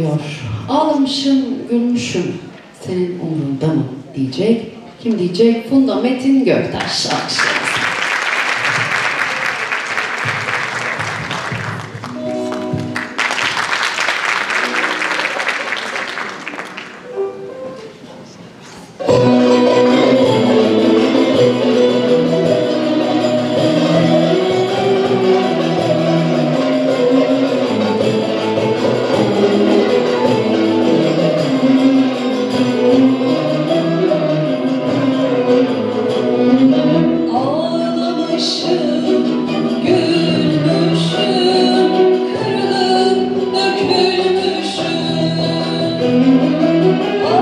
diyor. Ağlamışım, gülmüşüm, senin umrunda mı diyecek. Kim diyecek? Funda Metin Göktaş. Alkışlarım.